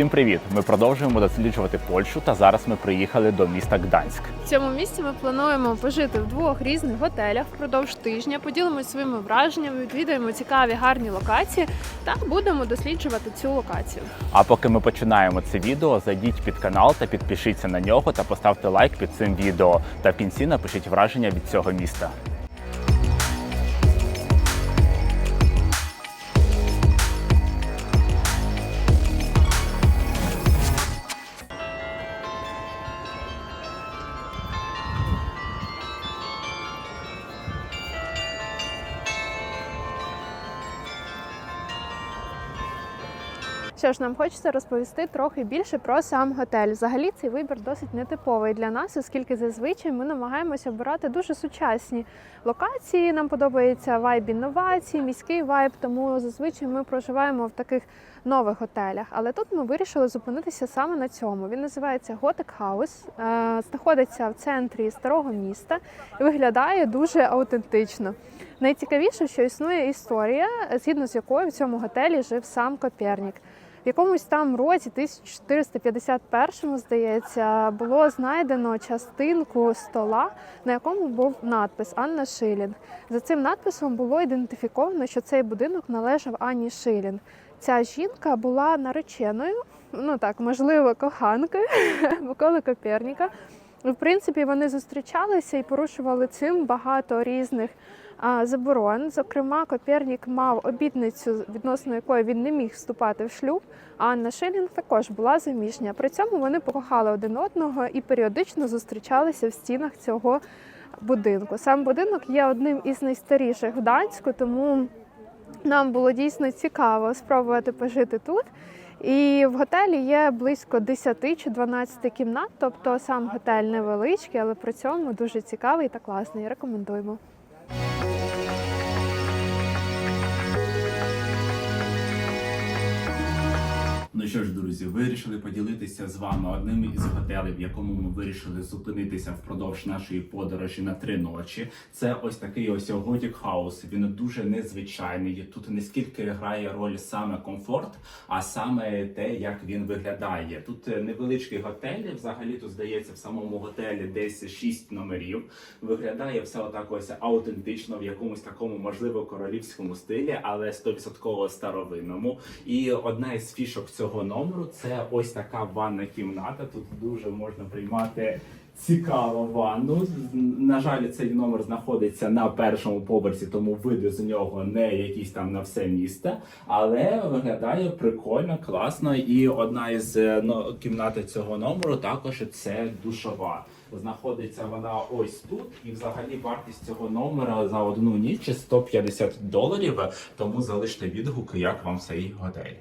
Всім привіт! Ми продовжуємо досліджувати Польщу та зараз ми приїхали до міста Гданськ. В цьому місці ми плануємо пожити в двох різних готелях впродовж тижня, поділимося своїми враженнями, відвідаємо цікаві гарні локації та будемо досліджувати цю локацію. А поки ми починаємо це відео, зайдіть під канал та підпишіться на нього та поставте лайк під цим відео. Та в кінці напишіть враження від цього міста. Що ж, нам хочеться розповісти трохи більше про сам готель. Взагалі цей вибір досить нетиповий для нас, оскільки зазвичай ми намагаємося обирати дуже сучасні локації. Нам подобається вайб інновацій, міський вайб, тому зазвичай ми проживаємо в таких нових готелях. Але тут ми вирішили зупинитися саме на цьому. Він називається Готик Хаус, е, знаходиться в центрі старого міста і виглядає дуже аутентично. Найцікавіше, що існує історія, згідно з якою в цьому готелі жив сам Копернік. В якомусь там році, 1451, здається, було знайдено частинку стола, на якому був надпис Анна Шилін. За цим надписом було ідентифіковано, що цей будинок належав Анні Шилін. Ця жінка була нареченою, ну так, можливо, коханкою Миколи Коперніка. В принципі, вони зустрічалися і порушували цим багато різних заборон. Зокрема, Копернік мав обітницю, відносно якої він не міг вступати в шлюб. А Анна Шилінг також була заміжня. При цьому вони покохали один одного і періодично зустрічалися в стінах цього будинку. Сам будинок є одним із найстаріших в Данську, тому нам було дійсно цікаво спробувати пожити тут. І в готелі є близько 10 чи 12 кімнат, тобто сам готель невеличкий, але при цьому дуже цікавий та класний. Рекомендуємо. Ну що ж, друзі, вирішили поділитися з вами одним із готелів, в якому ми вирішили зупинитися впродовж нашої подорожі на три ночі. Це ось такий ось Готік Хаус. Він дуже незвичайний. Тут не скільки грає роль саме комфорт, а саме те, як він виглядає. Тут е, невеличкий готель. Взагалі тут здається в самому готелі десь 6 номерів. Виглядає все отак ось аутентично, в якомусь такому можливо королівському стилі, але 100% старовинному. І одна із фішок цього номеру це ось така ванна кімната. Тут дуже можна приймати. Цікаву ванну. На жаль, цей номер знаходиться на першому поверсі, тому види з нього не якісь там на все місто, але виглядає прикольно, класно. І одна із е, кімнат цього номеру також це душова. Знаходиться вона ось тут, і взагалі вартість цього номера за одну ніч 150 доларів. Тому залиште відгуки, як вам цей готель.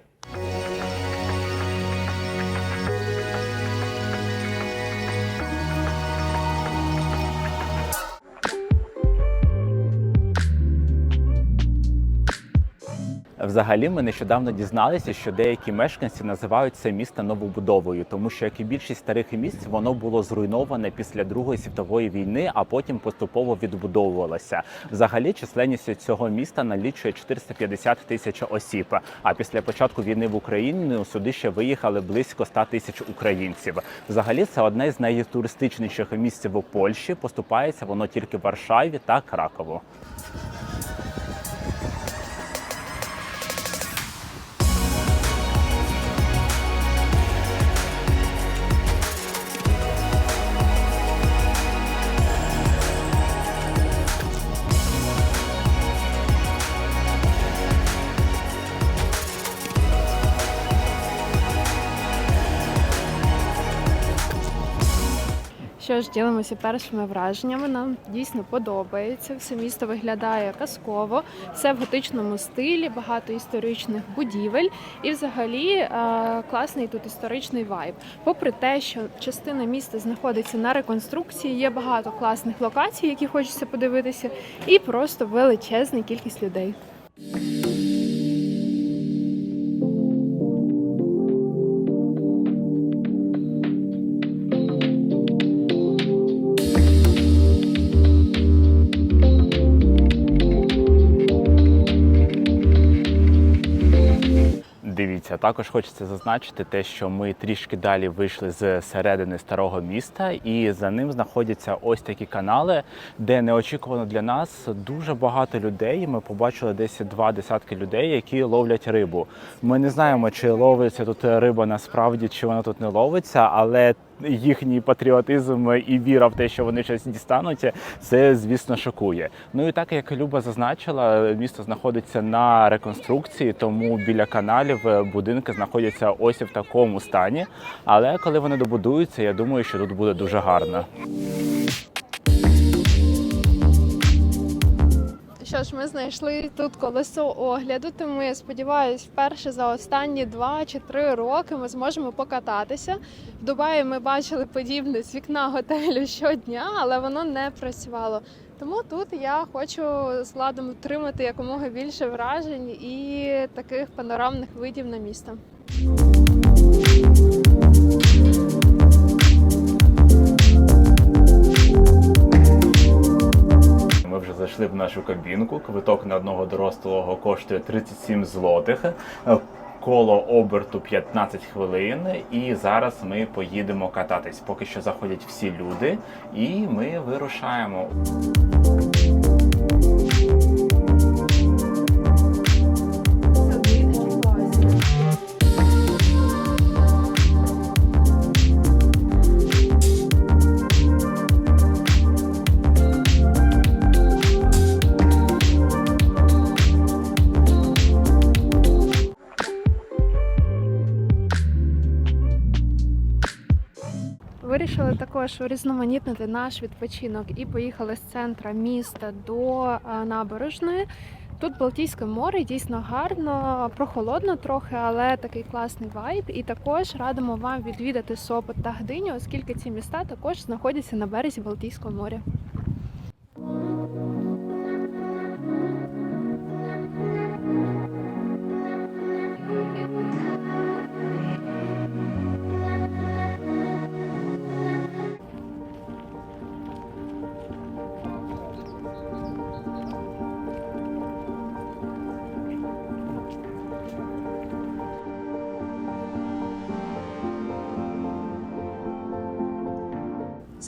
Взагалі, ми нещодавно дізналися, що деякі мешканці називають це місто новобудовою, тому що як і більшість старих місць, воно було зруйноване після Другої світової війни, а потім поступово відбудовувалося. Взагалі, численність цього міста налічує 450 тисяч осіб. А після початку війни в Україні сюди ще виїхали близько 100 тисяч українців. Взагалі, це одне з найтуристичніших місць в Польщі. Поступається воно тільки Варшаві та Кракову. Що ж, ділимося першими враженнями. Нам дійсно подобається. Все місто виглядає казково, все в готичному стилі, багато історичних будівель. І, взагалі, е, класний тут історичний вайб. Попри те, що частина міста знаходиться на реконструкції, є багато класних локацій, які хочеться подивитися, і просто величезна кількість людей. Дивіться, також хочеться зазначити те, що ми трішки далі вийшли з середини старого міста, і за ним знаходяться ось такі канали, де неочікувано для нас дуже багато людей. Ми побачили десь два десятки людей, які ловлять рибу. Ми не знаємо, чи ловиться тут риба насправді, чи вона тут не ловиться, але їхній патріотизм і віра в те, що вони щось дістануть, це звісно шокує. Ну і так як Люба зазначила, місто знаходиться на реконструкції, тому біля каналів е, будинки знаходяться ось в такому стані. Але коли вони добудуються, я думаю, що тут буде дуже гарно. Що ж, ми знайшли тут колесо огляду, тому я сподіваюся, вперше за останні два чи три роки ми зможемо покататися. В Дубаї ми бачили подібне з вікна готелю щодня, але воно не працювало. Тому тут я хочу з ладом отримати якомога більше вражень і таких панорамних видів на місто. Вже зайшли в нашу кабінку. Квиток на одного дорослого коштує 37 злотих. Е, Коло оберту 15 хвилин, і зараз ми поїдемо кататись. Поки що заходять всі люди, і ми вирушаємо. Вирішили також урізноманітнити наш відпочинок і поїхали з центра міста до е, набережної. Тут Балтійське море дійсно гарно, прохолодно трохи, але такий класний вайб. І також радимо вам відвідати Сопот та Гдиню, оскільки ці міста також знаходяться на березі Балтійського моря.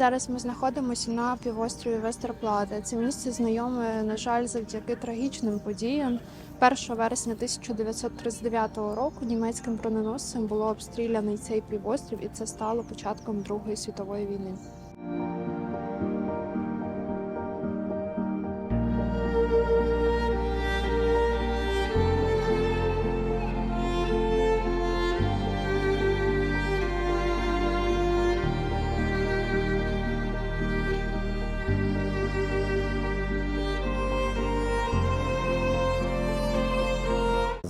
Зараз ми знаходимося на півострові Вестерплата. Це місце знайоме, на жаль, завдяки трагічним подіям. 1 вересня 1939 року німецьким броненосцем було обстріляний цей півострів, і це стало початком Другої світової війни.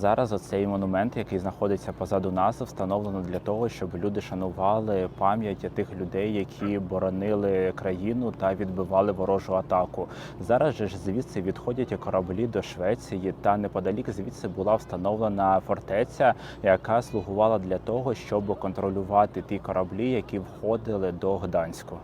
Зараз оцей монумент, який знаходиться позаду нас, встановлено для того, щоб люди шанували пам'ять тих людей, які боронили країну та відбивали ворожу атаку. Зараз же ж звідси відходять кораблі до Швеції, та неподалік звідси була встановлена фортеця, яка слугувала для того, щоб контролювати ті кораблі, які входили до Гданську.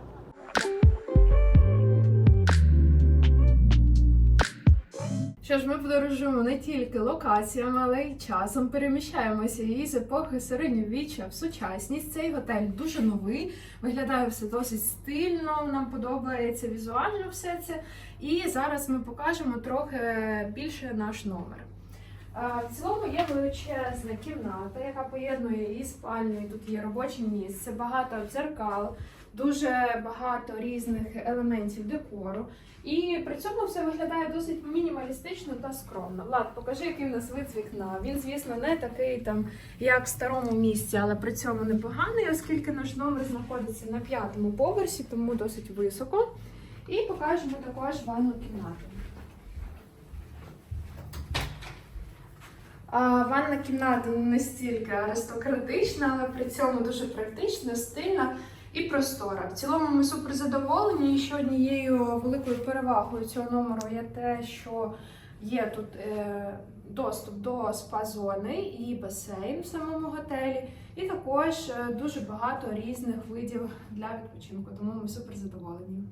Що ж, ми подорожуємо не тільки локаціями, але й часом переміщаємося із епохи середньовіччя в сучасність. Цей готель дуже новий, виглядає все досить стильно. Нам подобається візуально все це. І зараз ми покажемо трохи більше наш номер. В цілому є величезна кімната, яка поєднує і спальню, і тут є робоче місце, багато дзеркал, дуже багато різних елементів декору. І при цьому все виглядає досить мінімалістично та скромно. Влад, покажи, який в нас вид з вікна. Він, звісно, не такий там, як в старому місці, але при цьому непоганий, оскільки наш номер знаходиться на п'ятому поверсі, тому досить високо. І покажемо також ванну кімнату. Ванна кімната не настільки аристократична, але при цьому дуже практична, стильна і простора. В цілому ми супер задоволені. І ще однією великою перевагою цього номеру є те, що є тут е, доступ до спа-зони і басейн в самому готелі, і також е, дуже багато різних видів для відпочинку. Тому ми супер задоволені.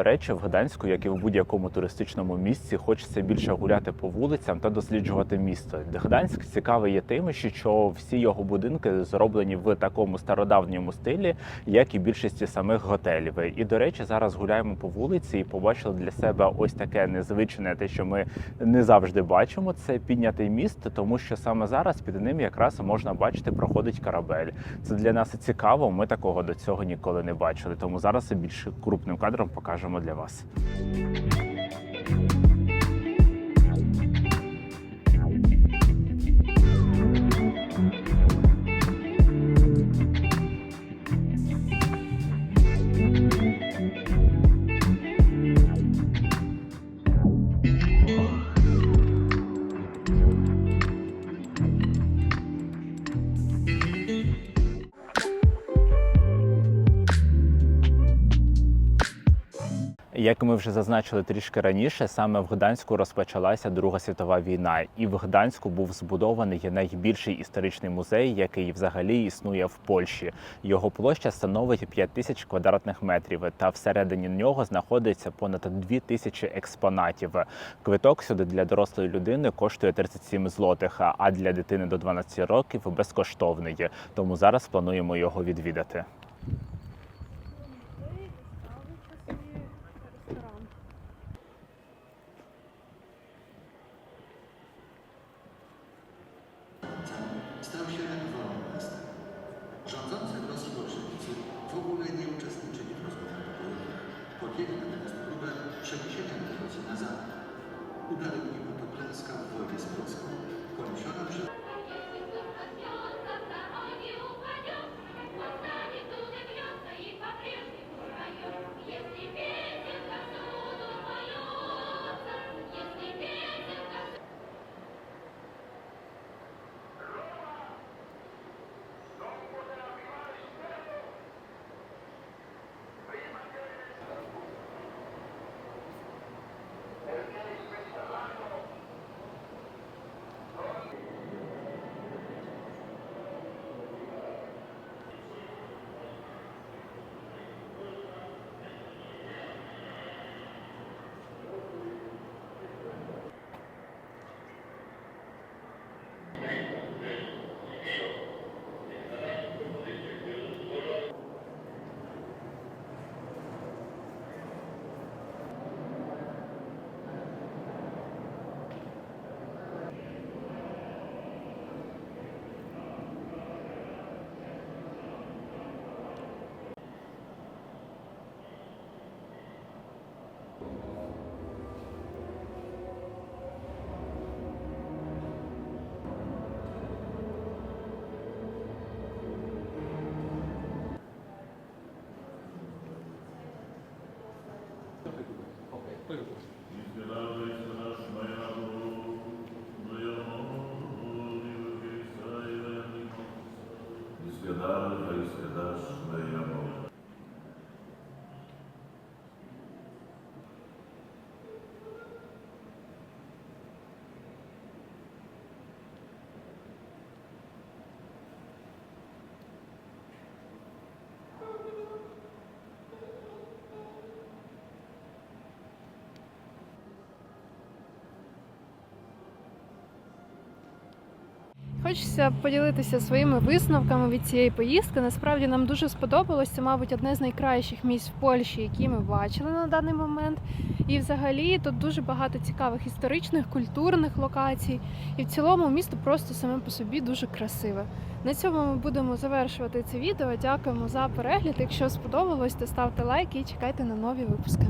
До речі, в Гданську, як і в будь-якому туристичному місці, хочеться більше гуляти по вулицям та досліджувати місто. Гданськ цікавий є тим, що всі його будинки зроблені в такому стародавньому стилі, як і більшості самих готелів. І до речі, зараз гуляємо по вулиці і побачили для себе ось таке незвичне, те, що ми не завжди бачимо. Це піднятий міст, тому що саме зараз під ним якраз можна бачити, проходить корабель. Це для нас цікаво. Ми такого до цього ніколи не бачили. Тому зараз більш крупним кадром покажемо для вас. Як ми вже зазначили трішки раніше, саме в Гданську розпочалася Друга світова війна, і в Гданську був збудований найбільший історичний музей, який взагалі існує в Польщі. Його площа становить 5 тисяч квадратних метрів, та всередині нього знаходиться понад 2 тисячі експонатів. Квиток сюди для дорослої людини коштує 37 злотих, а для дитини до 12 років безкоштовний. Тому зараз плануємо його відвідати. Хочеться поділитися своїми висновками від цієї поїздки. Насправді нам дуже сподобалось. Це, мабуть, одне з найкращих місць в Польщі, які ми бачили на даний момент. І взагалі тут дуже багато цікавих історичних, культурних локацій. І в цілому місто просто саме по собі дуже красиве. На цьому ми будемо завершувати це відео. Дякуємо за перегляд. Якщо сподобалось, то ставте лайки і чекайте на нові випуски.